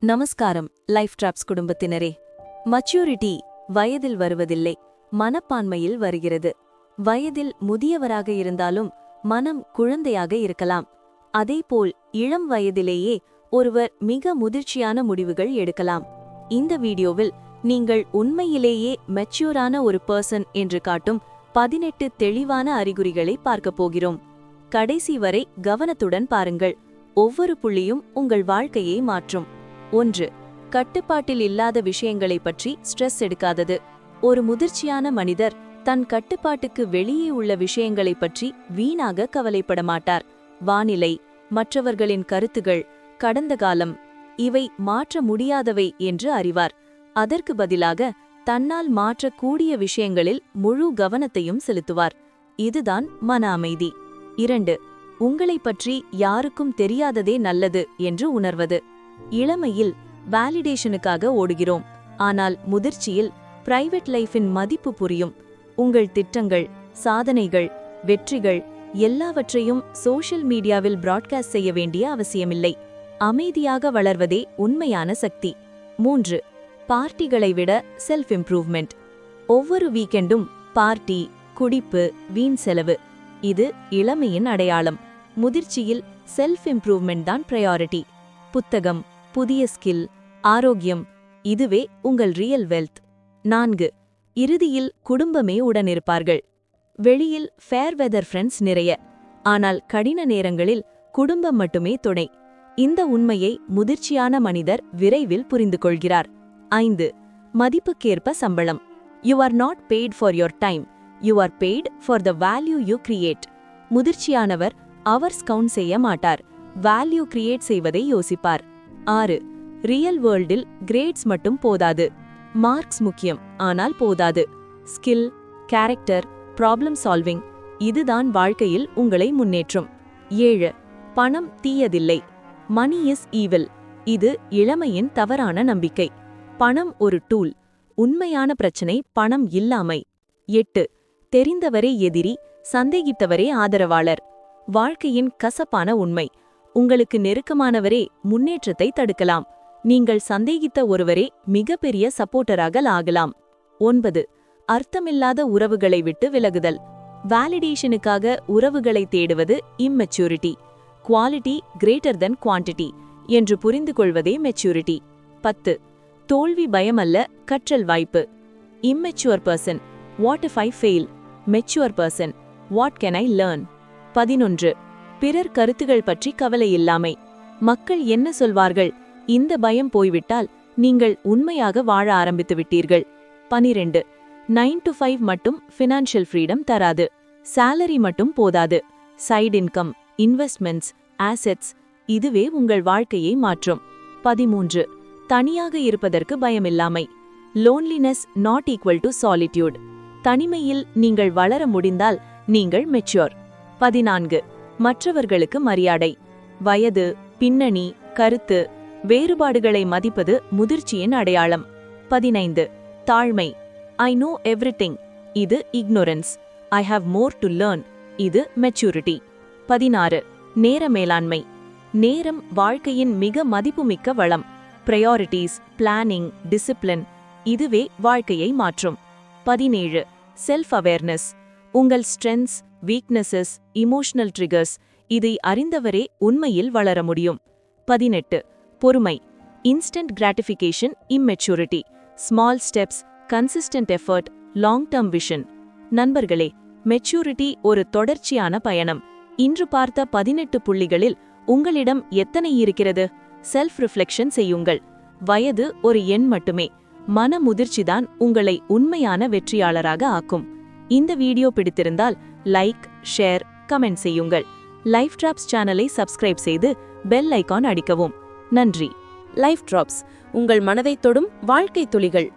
நமஸ்காரம் life drops குடும்பத்தினரே. மச்சூரிட்டி வயதில் வருவதில்லை மனப்பான்மையில் வருகிறது. வயதில் முதியவராக இருந்தாலும் மனம் குழந்தையாக இருக்கலாம். அதேபோல் இளம் வயதிலேயே ஒருவர் மிக முதிர்ச்சியான முடிவுகள் எடுக்கலாம். இந்த வீடியோவில் நீங்கள் உண்மையிலேயே மெச்சூரான ஒரு பர்சன் என்று காட்டும் பதினெட்டு தெளிவான அறிகுறிகளை பார்க்கப் போகிறோம். கடைசி வரை கவனத்துடன் பாருங்கள். ஒவ்வொரு புள்ளியும் உங்கள் வாழ்க்கையை மாற்றும். ஒன்று கட்டுப்பாட்டில் இல்லாத விஷயங்களைப் பற்றி ஸ்ட்ரெஸ் எடுக்காதது. ஒரு முதிர்ச்சியான மனிதர் தன் கட்டுப்பாட்டுக்கு வெளியே உள்ள விஷயங்களைப் பற்றி வீணாக கவலைப்பட மாட்டார். வானிலை மற்றவர்களின் கருத்துகள் கடந்த காலம் இவை மாற்ற முடியாதவை என்று அறிவார். அதற்கு பதிலாக தன்னால் மாற்றக்கூடிய விஷயங்களில் முழு கவனத்தையும் செலுத்துவார். இதுதான் மன அமைதி. இரண்டு உங்களைப் பற்றி யாருக்கும் தெரியாததே நல்லது என்று உணர்வது. இளமையில் வேலிடேஷனுக்காக ஓடுகிறோம். ஆனால் முதிர்ச்சியில் பிரைவேட் லைஃபின் மதிப்பு புரியும். உங்கள் திட்டங்கள் சாதனைகள் வெற்றிகள் எல்லாவற்றையும் சோஷியல் மீடியாவில் பிராட்காஸ்ட் செய்ய வேண்டிய அவசியமில்லை. அமைதியாக வளர்வதே உண்மையான சக்தி. மூன்று பார்ட்டிகளை விட செல்ஃப் இம்ப்ரூவ்மெண்ட் ஒவ்வொரு வீக்கெண்டும் பார்ட்டி குடிப்பு வீண் செலவு. இது இளமையின் அடையாளம். முதிர்ச்சியில் செல்ஃப் இம்ப்ரூவ்மெண்ட் தான் ப்ரையாரிட்டி புத்தகம் புதிய ஸ்கில் ஆரோக்கியம். இதுவே உங்கள் ரியல் வெல்த். நான்கு இறுதியில் குடும்பமே உடனிருப்பார்கள். வெளியில் ஃபேர் வெதர் ஃப்ரெண்ட்ஸ் நிறைய. ஆனால் கடின நேரங்களில் குடும்பம் மட்டுமே துணை. இந்த உண்மையை முதிர்ச்சியான மனிதர் விரைவில் புரிந்து கொள்கிறார். ஐந்து மதிப்புக்கேற்ப சம்பளம். You are not paid for your time you are paid for the value you create முதிர்ச்சியானவர் hours count செய்ய மாட்டார். வேல்யூ கிரியேட் செய்வதை யோசிப்பார். ஆறு ரியல் வேர்ல்டில் கிரேட்ஸ் மட்டும் போதாது. மார்க்ஸ் முக்கியம் ஆனால் போதாது. ஸ்கில் கேரக்டர் ப்ராப்ளம் சால்விங் இதுதான் வாழ்க்கையில் உங்களை முன்னேற்றும். ஏழு பணம் தீயதில்லை. மணி இஸ் ஈவில் இது இளமையின் தவறான நம்பிக்கை. பணம் ஒரு டூல் உண்மையான பிரச்சனை பணம் இல்லாமை. எட்டு தெரிந்தவரே எதிரி சந்தேகித்தவரே ஆதரவாளர். வாழ்க்கையின் கசப்பான உண்மை. உங்களுக்கு நெருக்கமானவரே முன்னேற்றத்தை தடுக்கலாம். நீங்கள் சந்தேகித்த ஒருவரே மிகப்பெரிய சப்போர்ட்டராக ஆகலாம். ஒன்பது. அர்த்தமில்லாத உறவுகளை விட்டு விலகுதல். வேலிடேஷனுக்காக உறவுகளை தேடுவது immaturity quality greater than quantity என்று புரிந்து கொள்வதே மெச்சூரிட்டி பத்து. தோல்வி பயமல்ல கற்றல் வாய்ப்பு. Immature person what if I fail mature person what can I learn பதினொன்று. பிறர் கருத்துகள் பற்றி கவலை இல்லாமை. மக்கள் என்ன சொல்வார்கள்? இந்த பயம் போய்விட்டால் நீங்கள் உண்மையாக வாழ ஆரம்பித்து விட்டீர்கள். பனிரெண்டு. நைன் டு ஃபைவ் மட்டும் ஃபினான்ஷியல் ஃப்ரீடம் தராது. சேலரி மட்டும் போதாது. சைடு இன்கம் இன்வெஸ்ட்மெண்ட்ஸ் ஆசெட்ஸ் இதுவே உங்கள் வாழ்க்கையை மாற்றும். பதிமூன்று. தனியாக இருப்பதற்கு பயமில்லாமை. Loneliness not equal to solitude தனிமையில் நீங்கள் வளர முடிந்தால் நீங்கள் மெச்சூர் பதினான்கு. மற்றவர்களுக்கு மரியாதை. வயது பின்னணி கருத்து வேறுபாடுகளை மதிப்பது முதிர்ச்சியின் அடையாளம். பதினைந்து. தாழ்மை. ஐ நோ எவ்ரிதிங் இது ignorance I have more to learn இது மெச்சூரிட்டி பதினாறு. நேர மேலாண்மை. நேரம் வாழ்க்கையின் மிக மதிப்புமிக்க வளம். ப்ரையாரிட்டிஸ் பிளானிங் டிசிப்ளின் இதுவே வாழ்க்கையை மாற்றும். பதினேழு. செல்ஃப் அவேர்னஸ் உங்கள் ஸ்ட்ரென்த்ஸ் வீக்னஸஸ் இமோஷனல் ட்ரிகர்ஸ் இதை அறிந்தவரே உண்மையில் வளர முடியும். பதினெட்டு பொறுமை instant gratification immaturity small steps consistent effort long term vision நண்பர்களே மெச்சூரிட்டி ஒரு தொடர்ச்சியான பயணம். இன்று பார்த்த பதினெட்டு புள்ளிகளில் உங்களிடம் எத்தனை இருக்கிறது? செல்ஃப் ரிஃப்ளெக்ஷன் செய்யுங்கள். வயது ஒரு எண் மட்டுமே. மன முதிர்ச்சிதான் உங்களை உண்மையான வெற்றியாளராக ஆக்கும். இந்த வீடியோ பிடித்திருந்தால் லைக் ஷேர் கமெண்ட் செய்யுங்கள். லைஃப் டிராப்ஸ் சேனலை சப்ஸ்கிரைப் செய்து பெல் ஐக்கான் அடிக்கவும். நன்றி. லைஃப் டிராப்ஸ் உங்கள் மனதைத் தொடும் வாழ்க்கை துளிகள்.